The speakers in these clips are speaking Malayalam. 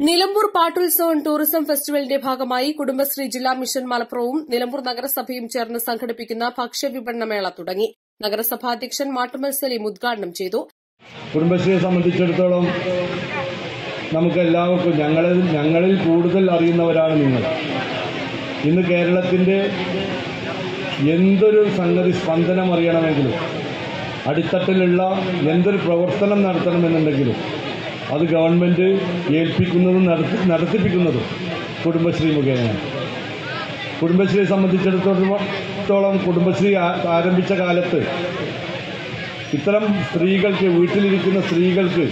Nilambur Pattulsavam tourism ഫെസ്റ്റിവലിന്റെ ഭാഗമായി കുടുംബശ്രീ ജില്ലാ മിഷൻ മലപ്പുറവും നിലമ്പൂർ നഗരസഭയും ചേർന്ന് സംഘടിപ്പിക്കുന്ന ഭക്ഷ്യവിപണന മേള തുടങ്ങി. നഗരസഭാ അധ്യക്ഷൻ മാട്ടുമൽ സലീം ഉദ്ഘാടനം ചെയ്തു. കുടുംബശ്രീയെ സംബന്ധിച്ചിടത്തോളം നമുക്ക് എല്ലാവർക്കും ഞങ്ങളിൽ ഞങ്ങളിൽ കൂടുതൽ അറിയുന്നവരാണ് നിങ്ങൾ. ഇന്ന് കേരളത്തിന്റെ എന്തൊരു സംഗതി സ്പന്ദനം അറിയണമെങ്കിലും അടിത്തട്ടിലുള്ള എന്തൊരു പ്രവർത്തനം നടത്തണമെന്നുണ്ടെങ്കിലും അത് ഗവൺമെന്റ് ഏൽപ്പിക്കുന്നതും നടത്തി നടത്തിപ്പിക്കുന്നതും കുടുംബശ്രീ മുഖേനയാണ്. കുടുംബശ്രീയെ സംബന്ധിച്ചിടത്തോളം കുടുംബശ്രീ ആരംഭിച്ച കാലത്ത് ഇത്തരം സ്ത്രീകൾക്ക് വീട്ടിലിരിക്കുന്ന സ്ത്രീകൾക്ക്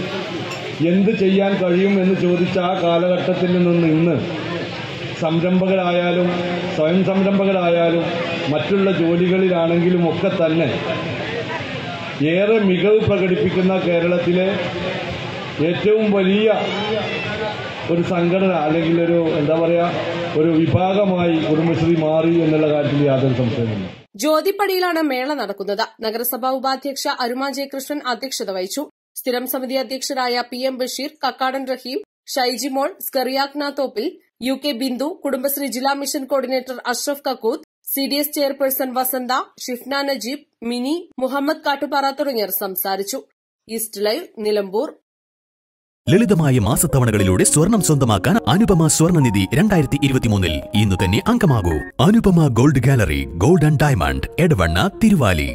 എന്ത് ചെയ്യാൻ കഴിയും എന്ന് ചോദിച്ച ആ കാലഘട്ടത്തിൽ നിന്ന് ഇന്ന് സംരംഭകരായാലും സ്വയം സംരംഭകരായാലും മറ്റുള്ള ജോലികളിലാണെങ്കിലും ഒക്കെ തന്നെ ഏറെ മികവ് പ്രകടിപ്പിക്കുന്ന കേരളത്തിലെ ഏറ്റവും വലിയ ഒരു സംഘടന അല്ലെങ്കിൽ ഒരു എന്താ പറയുക ഒരു വിഭാഗമായി കുടുംബശ്രീ മാറി എന്നുള്ള കാര്യത്തിൽ യാതൊരു സംശയമില്ല ജ്യോതിപ്പടിയിലാണ് മേള നടക്കുന്നത്. നഗരസഭാ ഉപാധ്യക്ഷ അരുമ ജയകൃഷ്ണൻ അധ്യക്ഷത വഹിച്ചു. സ്ഥിരം സമിതി അധ്യക്ഷരായ പി എം ബഷീർ കക്കാടൻ റഹീം ഷൈജിമോൾ സ്കറിയാക്ന തോപ്പിൽ യു കെ ബിന്ദു കുടുംബശ്രീ ജില്ലാ mission coordinator Ashraf Kakkooth C D S chairperson Vasantha Shifna Najeeb Mini Muhammad Kattupara തുടങ്ങിയവർ സംസാരിച്ചു. East live Nilambur. ലളിതമായ മാസത്തവണകളിലൂടെ സ്വർണം സ്വന്തമാക്കാൻ അനുപമ സ്വർണനിധി രണ്ടായിരത്തി ഇരുപത്തിമൂന്നിൽ ഇന്ന് തന്നെ അംഗമാകൂ. Anupama gold gallery gold and diamond Edavanna Thiruvali.